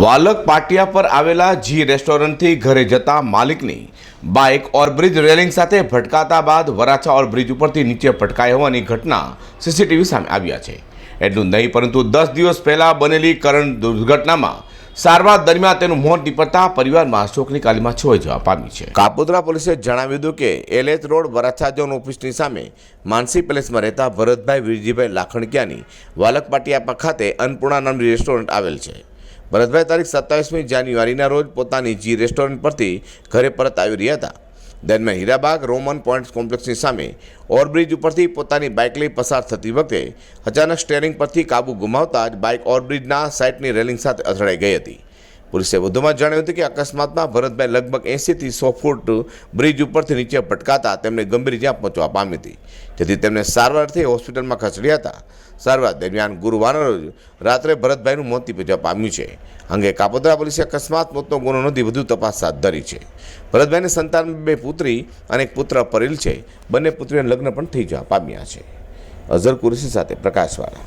વાલક પાટિયા પર આવેલા જી રેસ્ટોરન્ટથી ઘરે જતા માલિકની બાઇક ઓવરબ્રિજ રેલિંગ સાથે ભટકાતા બાદ વરાછા ઓવરબ્રિજ ઉપરથી નીચે ભટકાઈ હોવાની ઘટના સીસીટીવી સામે આવ્યા છે. એટલું નહીં, પરંતુ દસ દિવસ પહેલાં બનેલી કરંટ દુર્ઘટનામાં સારવાર દરમિયાન તેનું મોત નીપજતા પરિવારમાં શોકની કાલીમાં છોઈ જવા પામી છે. કાપોદ્રા પોલીસે જણાવ્યું હતું કે એલએચ રોડ વરાછા ઝોન ઓફિસની સામે માનસી પેલેસમાં રહેતા ભરતભાઈ વીરજીભાઈ લાખણકિયાની વાલક પાટિયા ખાતે અન્નપૂર્ણા નામની રેસ્ટોરન્ટ આવેલ છે. ભરતભાઈ તારીખ સત્તાવીસમી જાન્યુઆરીના રોજ પોતાની જી રેસ્ટોરન્ટ પરથી ઘરે પરત આવી રહ્યા હતા. દરમિયાન હીરાબાગ રોમન પોઈન્ટ કોમ્પ્લેક્સની સામે ઓવરબ્રિજ ઉપરથી પોતાની બાઇક લઈ પસાર થતી વખતે અચાનક સ્ટેરિંગ પરથી કાબુ ગુમાવતા જ બાઇક ઓવરબ્રિજના સાઇટની રેલિંગ સાથે અથડાઈ ગઈ હતી. પોલીસે વધુમાં જણાવ્યું હતું કે અકસ્માતમાં ભરતભાઈ લગભગ એંસીથી સો ફૂટ બ્રિજ ઉપરથી નીચે ભટકાતા તેમને ગંભીર ઇજા પહોંચવા પામી હતી. જેથી તેમને સારવારથી હોસ્પિટલમાં ખસેડ્યા હતા. સારવાર દરમિયાન ગુરુવારના રોજ રાત્રે ભરતભાઈનું મોત નીપજવા પામ્યું છે. અંગે કાપોદ્રા પોલીસે અકસ્માત, મોતનો ગુનો નોંધી વધુ તપાસ હાથ ધરી છે. ભરતભાઈને સંતાન બે પુત્રી અને એક પુત્ર પરેલ છે. બંને પુત્રીઓના લગ્ન પણ થઈ જવા પામ્યા છે. અઝર કુરેશી સાથે પ્રકાશવાળા.